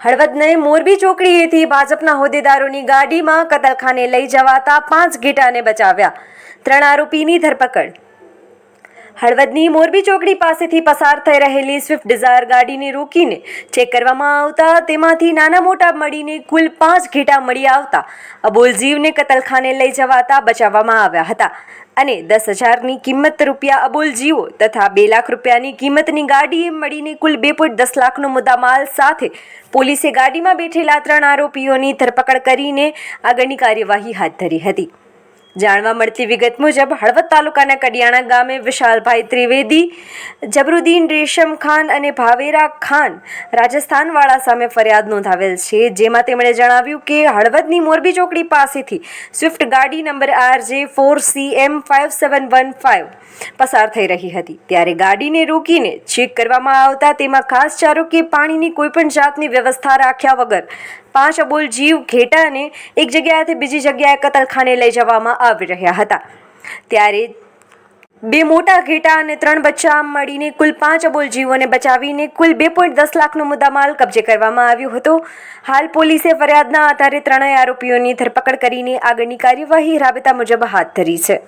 હળવદને મોરબી ચોકડીએથી ભાજપના હોદ્દેદારોની ગાડીમાં કતલખાને લઈ જવાતા પાંચ ઘેટાને બચાવ્યા. ત્રણ આરોપીની ધરપકડ. હળવદની મોરબી ચોકડી પાસેથી પસાર થઈ રહેલી સ્વિફ્ટ ડિઝાયર ગાડીને રોકીને ચેક કરવામાં આવતા તેમાંથી નાના મોટા મળીને કુલ પાંચ ઘેટા મળી આવતા અબોલ જીવને કતલખાને લઈ જવાતા બચાવવામાં આવ્યા હતા. અને દસ હજારની કિંમત રૂપિયા અબોલ જીવો તથા બે લાખ રૂપિયાની કિંમતની ગાડીએ મળીને કુલ બે પોઈન્ટ દસ લાખનો મુદ્દામાલ સાથે પોલીસે ગાડીમાં બેઠેલા ત્રણ આરોપીઓની ધરપકડ કરીને આગળની કાર્યવાહી હાથ ધરી હતી. જાણવા મળતી વિગત મુજબ હળવદ તાલુકાના કડિયાણા ગામે વિશાલભાઈ ત્રિવેદી, જબરુદ્દીન રેશમ ખાન અને ભાવેરા ખાન રાજસ્થાનવાળા સામે ફરિયાદ નોંધાવેલ છે, જેમાં તેમણે જણાવ્યું કે હળવદની મોરબી ચોકડી પાસેથી સ્વિફ્ટ ગાડી number R J four C M five seven one five પસાર થઈ રહી હતી. ત્યારે ગાડીને રોકીને ચેક કરવામાં આવતા તેમાં ખાસ ચારો કે પાણીની કોઈપણ જાતની વ્યવસ્થા રાખ્યા વગર પાંચ અબોલ જીવ ઘેટાને એક જગ્યાએથી બીજી જગ્યાએ કતલખાને લઈ જવામાં આવી રહ્યા હતા. ત્યારે બે મોટા ઘેટા અને ત્રણ બચ્ચા મળીને કુલ પાંચ અબોલ જીવોને બચાવીને કુલ બે પોઈન્ટ દસ લાખનો મુદ્દામાલ કબજે કરવામાં આવ્યો હતો. હાલ પોલીસે ફરિયાદના આધારે ત્રણેય આરોપીઓની ધરપકડ કરીને આગળની કાર્યવાહી રાબેતા મુજબ હાથ ધરી છે.